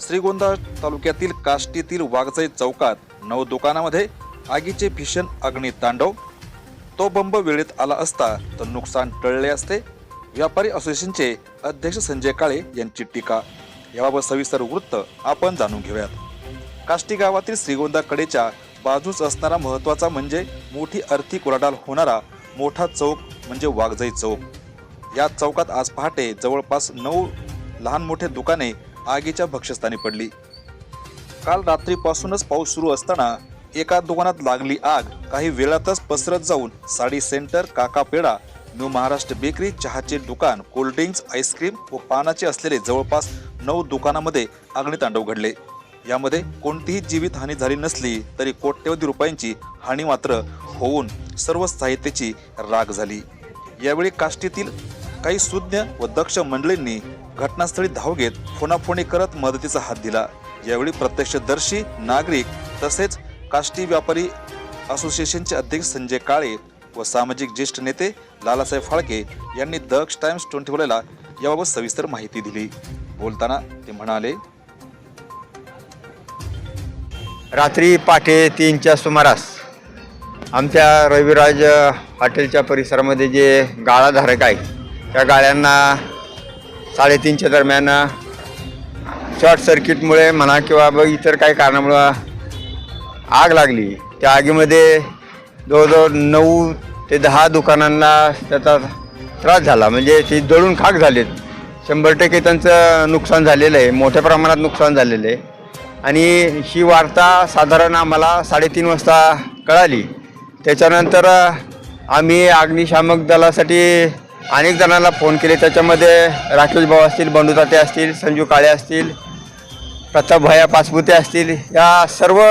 श्रीगोंदा तालुक्यातील काष्टीतील वाघजाई चौकात नऊ दुकानामध्ये आगीचे भीषण अग्नी तांडव. तो बंब वेळेत आला असता तर नुकसान टळले असते. व्यापारी असोसिएशनचे अध्यक्ष संजय काळे यांची टीका. याबाबत सविस्तर वृत्त आपण जाणून घेऊयात. काष्टी गावातील श्रीगोंदा कडेच्या बाजूच असणारा महत्त्वाचा म्हणजे मोठी आर्थिक उलाढाल होणारा मोठा चौक म्हणजे वाघजाई चौक. या चौकात आज पहाटे जवळपास नऊ लहान मोठे दुकाने आगीच्या भक्षस्थानी पडली. काल रात्रीपासूनच पाऊस सुरू असताना एका दुकानात लागली आग. काही वेळातच पसरत जाऊन साडी सेंटर काका पेडा न्यू महाराष्ट्र बेकरी चहाचे दुकान कोल्ड्रिंक्स आईस्क्रीम व पानाचे असलेले जवळपास नऊ दुकानामध्ये अग्नितांडव घडले. यामध्ये कोणतीही जीवित हानी झाली नसली तरी कोट्यवधी रुपयांची हानी मात्र होऊन सर्व साहित्याची राग झाली. यावेळी काष्टीतील काही सुज्ञ व दक्ष मंडळींनी घटनास्थळी धाव घेत फोनाफोनी करत मदतीचा हात दिला. यावेळी प्रत्यक्षदर्शी नागरिक तसेच काष्टी व्यापारी असोसिएशनचे अध्यक्ष संजय काळे व सामाजिक ज्येष्ठ नेते लालासाहेब फाळके यांनी दक्ष टाइम्स ट्वेंटी फोरला याबाबत सविस्तर माहिती दिली. बोलताना ते म्हणाले रात्री पाठे तीनच्या सुमारास आमच्या रविराज हॉटेलच्या परिसरामध्ये जे गाळाधारक आहे त्या गाड्यांना साडेतीनच्या दरम्यान शॉर्ट सर्किटमुळे म्हणा किंवा ब इतर काही कारणामुळं आग लागली. त्या आगीमध्ये जवळजवळ नऊ ते दहा दुकानांना त्याचा त्रास झाला. म्हणजे ते जळून खाक झालेत. शंभर टक्के त्यांचं नुकसान झालेलं आहे. मोठ्या प्रमाणात नुकसान झालेलं आहे. आणि ही वार्ता साधारण आम्हाला साडेतीन वाजता कळाली. त्याच्यानंतर आम्ही अग्निशामक दलासाठी अनेक जणांना फोन केले. त्याच्यामध्ये राकेश भाऊ असतील बंडूताते असतील संजू काळे असतील प्रताप भया पाचपुते असतील. या सर्व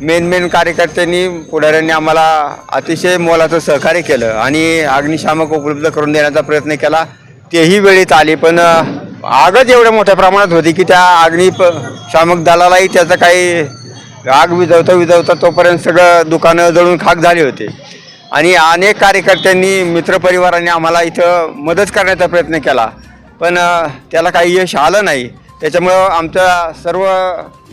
मेन मेन कार्यकर्त्यांनी पुढाऱ्यांनी आम्हाला अतिशय मोलाचं सहकार्य केलं आणि अग्निशामक उपलब्ध करून देण्याचा प्रयत्न केला. तेही वेळेत आले पण आगच एवढ्या मोठ्या प्रमाणात होती की त्या अग्नि शामक दलालाही त्याचं काही आग विझवता विझवता तोपर्यंत सगळं दुकानं जळून खाक झाली होते. आणि अनेक कार्यकर्त्यांनी मित्रपरिवारांनी आम्हाला इथं मदत करण्याचा प्रयत्न केला. पण त्याला काही यश आलं नाही. त्याच्यामुळं आमच्या सर्व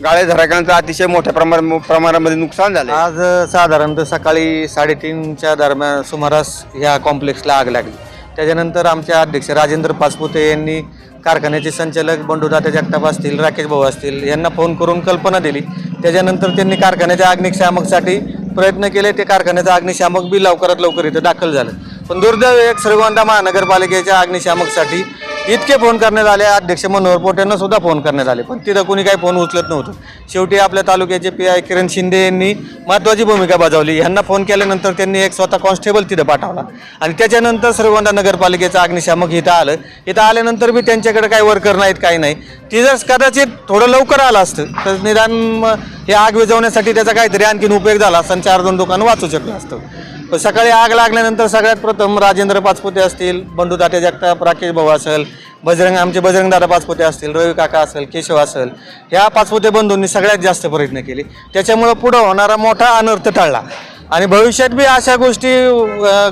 गाळेधारकांचं अतिशय मोठ्या प्रमाण प्रमाणामध्ये नुकसान झालं आज साधारणतः सकाळी साडेतीनच्या दरम्यान सुमारास ह्या कॉम्प्लेक्सला आग लागली. त्याच्यानंतर आमच्या अध्यक्ष राजेंद्र पाचपुते यांनी कारखान्याचे संचालक बंडूदाते जगताप असतील राकेश भाऊ असतील यांना फोन करून कल्पना दिली. त्याच्यानंतर त्यांनी कारखान्याच्या अग्निशामकसाठी प्रयत्न केले ते कारखान्याचं अग्निशामक बी लवकरात लवकर इथं दाखल झालं. पण दुर्दैव एक श्रीगोंदा महानगरपालिकेच्या अग्निशामकसाठी इतके फोन करण्यात आले अध्यक्ष मनोहर पोट्यांना सुद्धा फोन करण्यात आले. पण तिथं कोणी काही फोन उचलत नव्हतं. शेवटी आपल्या तालुक्याचे पी आय किरण शिंदे यांनी महत्त्वाची भूमिका बजावली. यांना फोन केल्यानंतर त्यांनी एक स्वतः कॉन्स्टेबल तिथं पाठवला. आणि त्याच्यानंतर श्रीगोंदा नगरपालिकेचं अग्निशामक इथं आलं. इथं आल्यानंतर बी त्यांच्याकडे काही वर्कर नाहीत काही नाही. ती जर कदाचित थोडं लवकर आलं असतं तर निदान हे आग विझवण्यासाठी त्याचा काहीतरी आणखीन उपयोग झाला असता आणि चार दोन दुकानं वाचू शकलं असतं. पण सकाळी आग लागल्यानंतर सगळ्यात प्रथम राजेंद्र पाचपुते असतील बंडू ताटे जगताप राकेश भाऊ असेल बजरंग आमचे बजरंग दादा पाचपुते असतील रवी काका असेल केशव असेल ह्या पाचपुते बंधूंनी सगळ्यात जास्त प्रयत्न केले. त्याच्यामुळं पुढं होणारा मोठा अनर्थ टळला. आणि भविष्यात बी अशा गोष्टी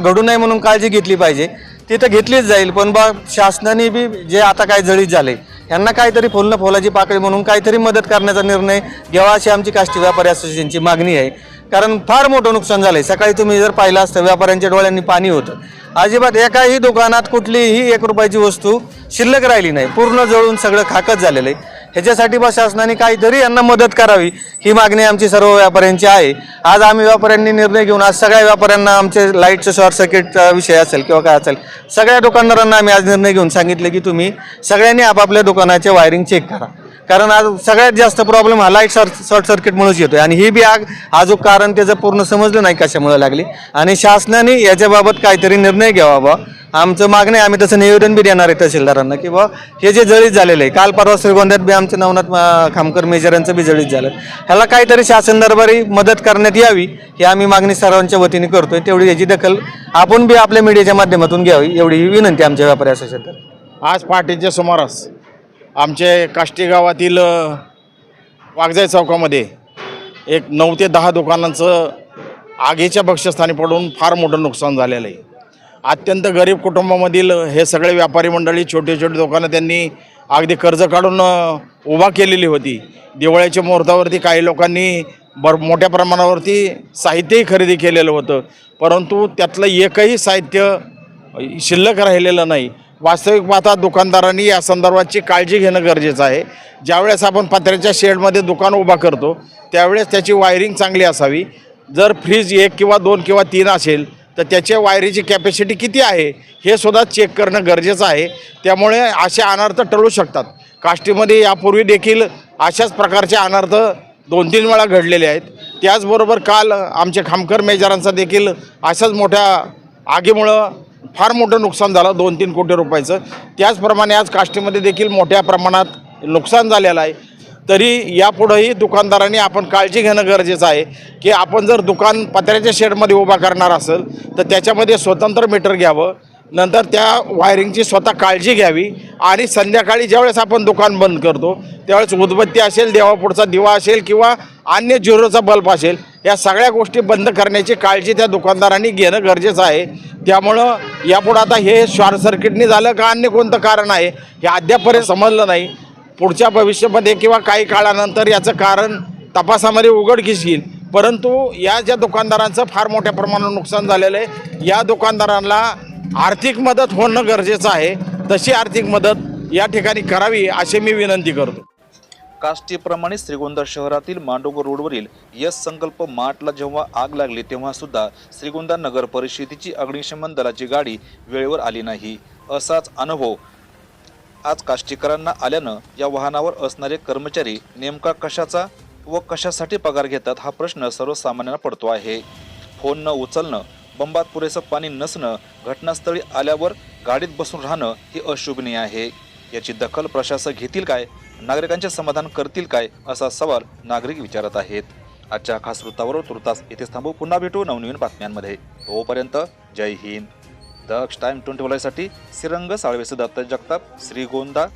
घडू नये म्हणून काळजी घेतली पाहिजे. ती तर घेतलीच जाईल पण बा शासनाने बी जे आता काय जळीत झाले यांना काहीतरी फुलनं फुलाची पाकळी म्हणून काहीतरी मदत करण्याचा निर्णय घ्यावा अशी आमची काष्टी व्यापारी असोसिएशनची मागणी आहे. कारण फार मोठं नुकसान झालं आहे सकाळी तुम्ही जर पाहिलं असतं व्यापाऱ्यांच्या डोळ्यांनी पाणी होतं. अजिबात एकाही दुकानात कुठलीही एक रुपयाची वस्तू शिल्लक राहिली नाही. पूर्ण जळून सगळं खाकच झालेलं आहे. ह्याच्यासाठी बा शासनाने काहीतरी यांना मदत करावी ही मागणी आमची सर्व व्यापाऱ्यांची आहे. आज आम्ही व्यापाऱ्यांनी निर्णय घेऊन आज सगळ्या व्यापाऱ्यांना आमचे लाईटचं शॉर्ट सर्किटचा विषय असेल किंवा काय असेल सगळ्या दुकानदारांना आम्ही आज निर्णय घेऊन सांगितले की तुम्ही सगळ्यांनी आपापल्या दुकानाचे वायरिंग चेक करा. कारण आज सगळ्यात जास्त प्रॉब्लेम हा लाइट शॉर्ट सर्किटमुळेच येतोय. आणि ही बी आग आजूक कारण त्याचं पूर्ण समजलं नाही कशामुळे लागली. आणि शासनाने याच्याबाबत काहीतरी निर्णय घ्यावा बा आमचं मागणं आहे आम्ही तसं निवेदन बी देणार आहे तहसीलदारांना की बा हे जे जळीत झालेलं आहे काल परवा श्रीगोंद्यात बी आमचं नवनाथ खामकर मेजरांचं बी जळीत झालं. ह्याला काहीतरी शासन दरबारी मदत करण्यात यावी ही आम्ही मागणी सर्वांच्या वतीने करतोय. तेवढी याची दखल आपण बी आपल्या मीडियाच्या माध्यमातून घ्यावी एवढी ही विनंती आमच्या व्यापारी असोसिएशन आज पहाटेच्या सुमारास आमचे काष्टी गावातील अ, वाघजाई चौकामध्ये एक नऊ ते दहा दुकानांचं आगीच्या भक्ष्यस्थानी पडून फार मोठं नुकसान झालेलं आहे. अत्यंत गरीब कुटुंबामधील हे सगळे व्यापारी मंडळी छोटे छोटे दुकानं त्यांनी अगदी कर्ज काढून उभा केलेली होती. दिवाळीच्या मुहूर्तावरती काही लोकांनी भर मोठ्या प्रमाणावरती साहित्यही खरेदी केलेलं होतं. परंतु त्यातलं एकही साहित्य शिल्लक राहिलेलं नाही. वास्तविक पाहता दुकानदारांनी या संदर्भाची काळजी घेणं गरजेचं आहे. ज्यावेळेस आपण पत्र्याच्या शेडमध्ये दुकान उभा करतो त्यावेळेस त्याची वायरिंग चांगली असावी. जर फ्रीज एक किंवा दोन किंवा तीन असेल तर त्याच्या वायरीची कॅपॅसिटी किती आहे हे सुद्धा चेक करणं गरजेचं आहे. त्यामुळे असे अनर्थ टळू शकतात. काष्टीमध्ये यापूर्वी देखील अशाच प्रकारचे अनर्थ दोन तीन वेळा घडलेले आहेत. त्याचबरोबर काल आमच्या खामकर मेजरांचा देखील अशाच मोठ्या आगीमुळं फार मोठं नुकसान झालं दोन तीन कोटी रुपयाचं. त्याचप्रमाणे आज काष्टीमध्ये देखील मोठ्या प्रमाणात नुकसान झालेलं आहे. तरी यापुढंही दुकानदारांनी आपण काळजी घेणं गरजेचं आहे की आपण जर दुकान पत्र्याच्या शेडमध्ये उभा करणार असेल तर त्याच्यामध्ये स्वतंत्र मीटर घ्यावं. नंतर त्या वायरिंगची स्वतः काळजी घ्यावी आणि संध्याकाळी ज्यावेळेस आपण दुकान बंद करतो त्यावेळेस उदबत्ती असेल देवापुढचा दिवा असेल किंवा अन्य झिरोचा बल्ब असेल या सगळ्या गोष्टी बंद करण्याची काळजी त्या दुकानदारांनी घेणं गरजेचं आहे. त्यामुळं यापुढं आता हे शॉर्ट सर्किटनी झालं का अन्य कोणतं कारण आहे हे अद्यापपर्यंत समजलं नाही. पुढच्या भविष्यामध्ये किंवा काही काळानंतर याचं कारण तपासामध्ये उघडकीस येईल परंतु या ज्या दुकानदारांचं फार मोठ्या प्रमाणात नुकसान झालेलं आहे या दुकानदारांना आर्थिक मदत होणं गरजेचं आहे. तशी आर्थिक मदत या ठिकाणी करावी अशी मी विनंती करतो. काष्टीप्रमाणे श्रीगोंदा शहरातील मांडोगर रोडवरील यस संकल्प मार्टला जेव्हा आग लागली तेव्हा सुद्धा श्रीगोंदा नगर परिषदेची अग्निशमन दलाची गाडी वेळेवर आली नाही. असाच अनुभव आज काष्टीकरांना आल्यानं या वाहनावर असणारे कर्मचारी नेमका कशाचा व कशासाठी पगार घेतात हा प्रश्न सर्वसामान्यांना पडतो आहे. फोन न उचलणं बंबात पुरेसं पाणी नसणं घटनास्थळी आल्यावर गाडीत बसून राहणं ही अशोभनीय आहे. याची दखल प्रशासक घेतील काय? नागरिकांचे समाधान करतील काय असा सवाल नागरिक विचारत आहेत. आजच्या खास वृत्तावर तुर्तास इथेच थांबू. पुन्हा भेटू नवनवीन बातम्यांमध्ये. तोपर्यंत जय हिंद. दक्ष टाइम ट्वेंटी साठी श्रीरंग साळवेसे दत्त जगताप श्रीगोंदा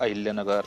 अहिल्यानगर.